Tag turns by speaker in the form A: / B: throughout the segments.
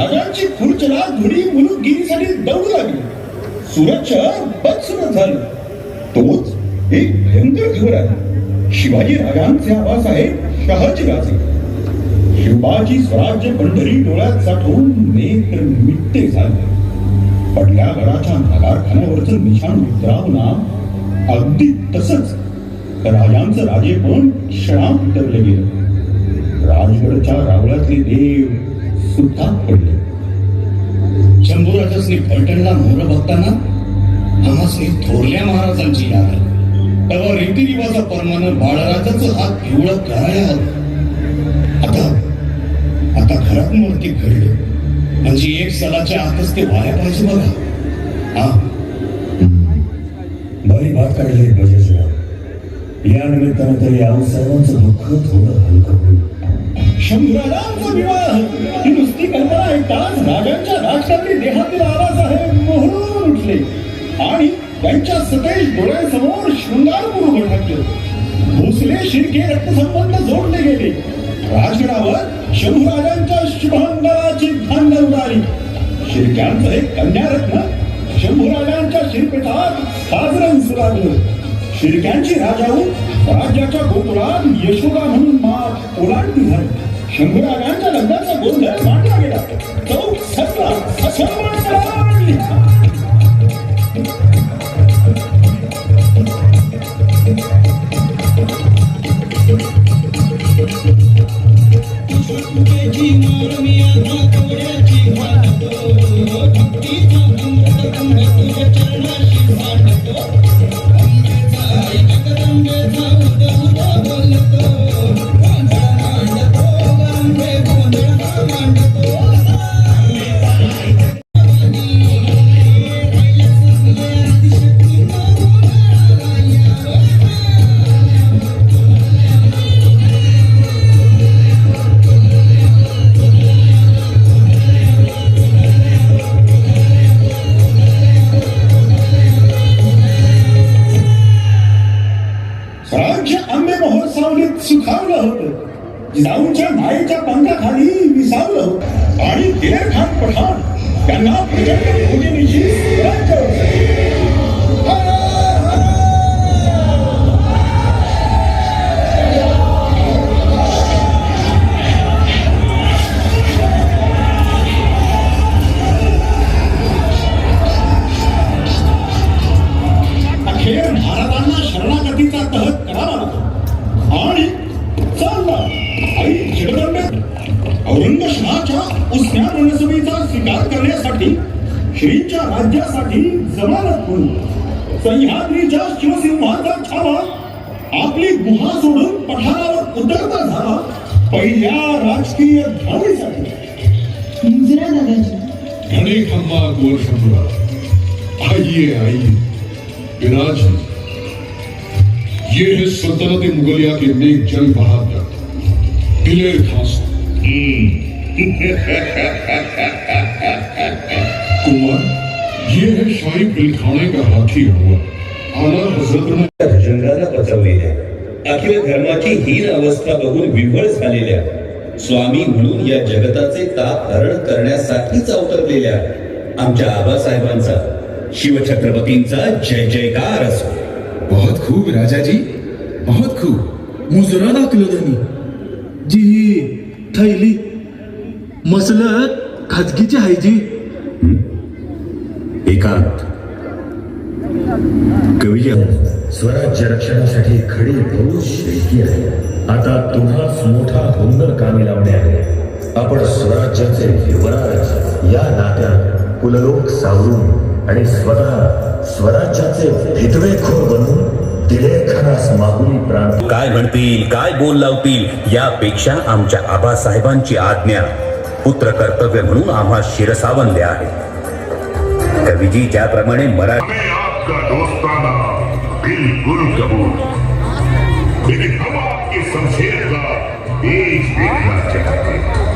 A: धुरी मुलुकगिरीसाठी दौडू लागली सुरत शहर बदसुरत झालं. तोच एक भयंकर खबर आहे. शिवाजी राजांचे आहे शहाजी राजे शिवाजी स्वराज्य पंढरी डोळ्यात साठवून नेत्र मिट्टे झाले. पडल्या गडाच्या नगारखान्यावरचं निशाण उतरावना अगदी तसंच राजांचं राजेपण क्षणात उतरले गेलं. राजगडच्या रावळातले देव सुद्धा पडले
B: शंभूराजासनी फलटणला मोर बघताना आम्हासनी थोरल्या महाराजांची याद आली तेव्हा रीतिरिवाजा परमानं बाळराजाच हात पिवळं करायला हवं. आता आता घरात मूर्ती घडली. म्हणजे एक सलाच्या आतच ते वाया पाहिजे बघा. हा.
C: बरी बात काढली बजाजराव या निमित्तानं तरी आऊ सर्वांचं दुःख थोडं हलकं होईल.
A: शंभराजांचा विवाह. ही नुसती कल्पना ऐकताच राजांच्या राजकारणी देहातील आवाजाहे मोहरून उठले. आणि त्यांच्या सतेज डोळ्यासमोर शृंगारपूर उभं ठाकलं भोसले शिर्के रक्तसंबंध जोडले गेले. राजगडावर शंभूराजांच्या शुभांगाची धांदल उडाली. शिर्क्यांचं एक कन्यारत्न शंभूराजांच्या शिरपेठात साजरं सुरागलं शिर्क्यांची राजाऊ राज्याच्या गोकुळात यशोदा म्हणून मात ओलांडली झाली. शंभूराजांच्या लग्नाचा गोंधळ वाढला गेला सुखावलं होतं. जिजाऊंच्या मायेच्या पंखाखाली विसावलं. होतं आणि दिलेर खान पठाण त्यांना प्रचंड भोजनीची राज्य शरणागतीचा तहत करावा लागतो आणि औरंगशहाच्या उसन्या रणसभेचा स्वीकार करण्यासाठी श्रींच्या राज्यासाठी जमानत म्हणून सह्याद्रीच्या शिवसिंहाचा छावा आपली गुहा सोडून पठारावर उतरता झाला पहिल्या राजकीय धावणीसाठी
D: मुजरा दादाजी
E: घने खम्मा कुंवर शंभुरा. आइए आइए विराज. ये है सल्तनत मुगलिया के नेक जंग बहादुर. दिलेर खान कुंवर ये है शाही बिलखाने का हाथी हुआ आला हजरत ने
C: भजंगाला पचवलेल्या
F: अखिल धर्माची हीन अवस्था बघून विव्हळ झालेल्या स्वामी म्हणून या जगताचे ताप हरण करण्यासाठीच अवतरलेल्या आमच्या आबासाहेबांचा शिवछत्रपतींचा जय जयकार असो.
G: बहुत खूब राजा जी बहुत खूब मुजरा दाखलो त्यांनी जी थैली मसलत खाजगीची आहे जी.
C: एकांत. कवी स्वराज्य रक्षणासाठी खडी बहु शेती आहे आता तुम्हाच मोठा हुंदर कामी लावणे आहे. आपण स्वराज्याचे युवराज. या नात्यात कुललोक सावरून आणि स्वतः स्वराज्याचे भितवेखोर बनून दिलेखानास मागुली प्राण.
H: काय म्हणतील काय बोल लावतील यापेक्षा आमच्या आबासाहेबांची आज्ञा पुत्र कर्तव्य म्हणून आम्हा शिरसावनले आहे. कवीजी ज्याप्रमाणे मराठी
I: हमें आपका दोस्ताना बिल्कुल कबूल लेकिन हम आपकी शमशेर का देश देखना चाहते हैं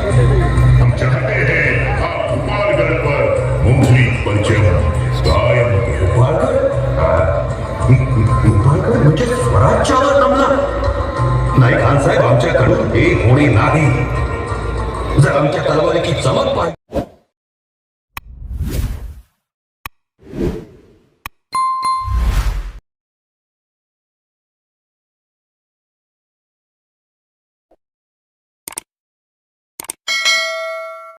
F: नाही खानसाहेब आमच्याकडून हे होणे नाही जर आमच्या तलवारीची चमक पाहिजे